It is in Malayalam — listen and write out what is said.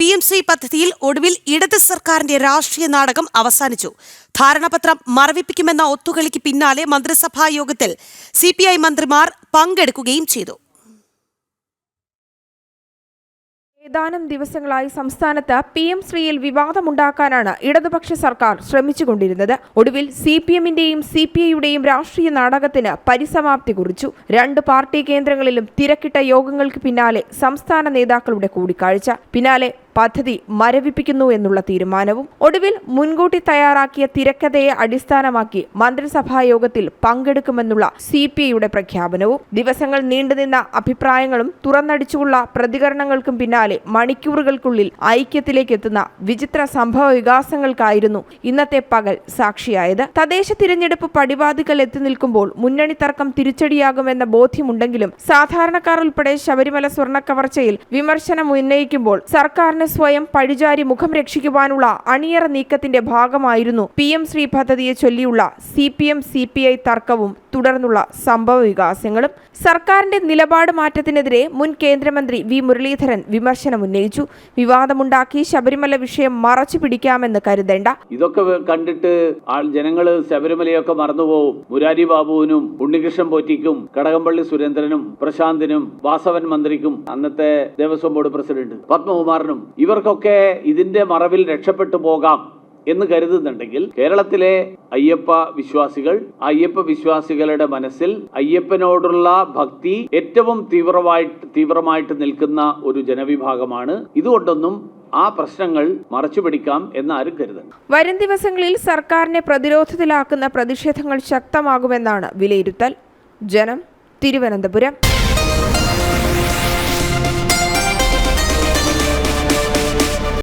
പി എം സി പദ്ധതിയിൽ ഒടുവിൽ ഇടത് സർക്കാരിന്റെ രാഷ്ട്രീയ നാടകം അവസാനിച്ചു. ധാരണാപത്രം മറവിപ്പിക്കുമെന്ന ഒത്തുകളിക്ക് പിന്നാലെ മന്ത്രിസഭാ യോഗത്തിൽ സി പി ഐ മന്ത്രിമാർ പങ്കെടുക്കുകയും ചെയ്തു. ഏതാനും ദിവസങ്ങളായി സംസ്ഥാനത്ത് പി എം ശ്രീയിൽ വിവാദമുണ്ടാക്കാനാണ് ഇടതുപക്ഷ സർക്കാർ ശ്രമിച്ചുകൊണ്ടിരുന്നത്. ഒടുവിൽ സി പി എമ്മിന്റെയും സി പി ഐയുടെയും രാഷ്ട്രീയ നാടകത്തിന് പരിസമാപ്തി കുറിച്ചു. രണ്ട് പാർട്ടി കേന്ദ്രങ്ങളിലും തിരക്കിട്ട യോഗങ്ങൾക്ക് പിന്നാലെ സംസ്ഥാന നേതാക്കളുടെ കൂടിക്കാഴ്ച. പിന്നാലെ പദ്ധതി മരവിപ്പിക്കുന്നു എന്നുള്ള തീരുമാനവും ഒടുവിൽ മുൻകൂട്ടി തയ്യാറാക്കിയ തിരക്കഥയെ അടിസ്ഥാനമാക്കി മന്ത്രിസഭാ യോഗത്തിൽ പങ്കെടുക്കുമെന്നുള്ള സി പി ഐയുടെ പ്രഖ്യാപനവും ദിവസങ്ങൾ നീണ്ടുനിന്ന അഭിപ്രായങ്ങളും തുറന്നടിച്ചുള്ള പ്രതികരണങ്ങൾക്കും പിന്നാലെ മണിക്കൂറുകൾക്കുള്ളിൽ ഐക്യത്തിലേക്ക് എത്തുന്ന വിചിത്ര സംഭവ വികാസങ്ങൾക്കായിരുന്നു ഇന്നത്തെ പകൽ സാക്ഷിയായത്. തദ്ദേശ തിരഞ്ഞെടുപ്പ് പടിവാദികൾ എത്തി നിൽക്കുമ്പോൾ മുന്നണി തർക്കം തിരിച്ചടിയാകുമെന്ന ബോധ്യമുണ്ടെങ്കിലും സാധാരണക്കാർ ഉൾപ്പെടെ ശബരിമല സ്വർണ കവർച്ചയിൽ വിമർശനം ഉന്നയിക്കുമ്പോൾ സർക്കാരിന് സ്വയം പഴിചാരി മുഖം രക്ഷിക്കുവാനുള്ള അണിയറ നീക്കത്തിന്റെ ഭാഗമായിരുന്നു. പി. എം. ശ്രീ പദ്ധതിയെ ചൊല്ലിയുള്ള C P M C P I തർക്കവും തുടർന്നുള്ള സംഭവ വികാസങ്ങളും സർക്കാരിന്റെ നിലപാട് മാറ്റത്തിനെതിരെ മുൻ കേന്ദ്രമന്ത്രി വി മുരളീധരൻ വിമർശനം ഉന്നയിച്ചു. വിവാദമുണ്ടാക്കി ശബരിമല വിഷയം മറച്ചു പിടിക്കാമെന്ന് കരുതേണ്ട. ഇതൊക്കെ കണ്ടിട്ട് ആൾ ജനങ്ങൾ ശബരിമലയൊക്കെ മറന്നുപോകും മുരാരി ബാബുവിനും ഉണ്ണികൃഷ്ണൻ പോറ്റിക്കും കടകംപള്ളി സുരേന്ദ്രനും പ്രശാന്തിനും വാസവൻ മന്ത്രിക്കും അന്നത്തെ ദേവസ്വം ബോർഡ് പ്രസിഡന്റ് പത്മകുമാറിനും ഇവർക്കൊക്കെ ഇതിന്റെ മറവിൽ രക്ഷപ്പെട്ടു പോകാം. എന്ന് കരുതുന്നുണ്ടെങ്കിൽ കേരളത്തിലെ അയ്യപ്പ വിശ്വാസികൾ അയ്യപ്പ വിശ്വാസികളുടെ മനസ്സിൽ അയ്യപ്പനോടുള്ള ഭക്തി ഏറ്റവും തീവ്രമായിട്ട് തീവ്രമായിട്ട് നിൽക്കുന്ന ഒരു ജനവിഭാഗമാണ്. ഇതുകൊണ്ടൊന്നും ആ പ്രശ്നങ്ങൾ മറച്ചു പിടിക്കാം എന്നാരും കരുതണം വരും ദിവസങ്ങളിൽ സർക്കാരിനെ പ്രതിരോധത്തിലാക്കുന്ന പ്രതിഷേധങ്ങൾ ശക്തമാകുമെന്നാണ് വിലയിരുത്തൽ. ജനം തിരുവനന്തപുരം.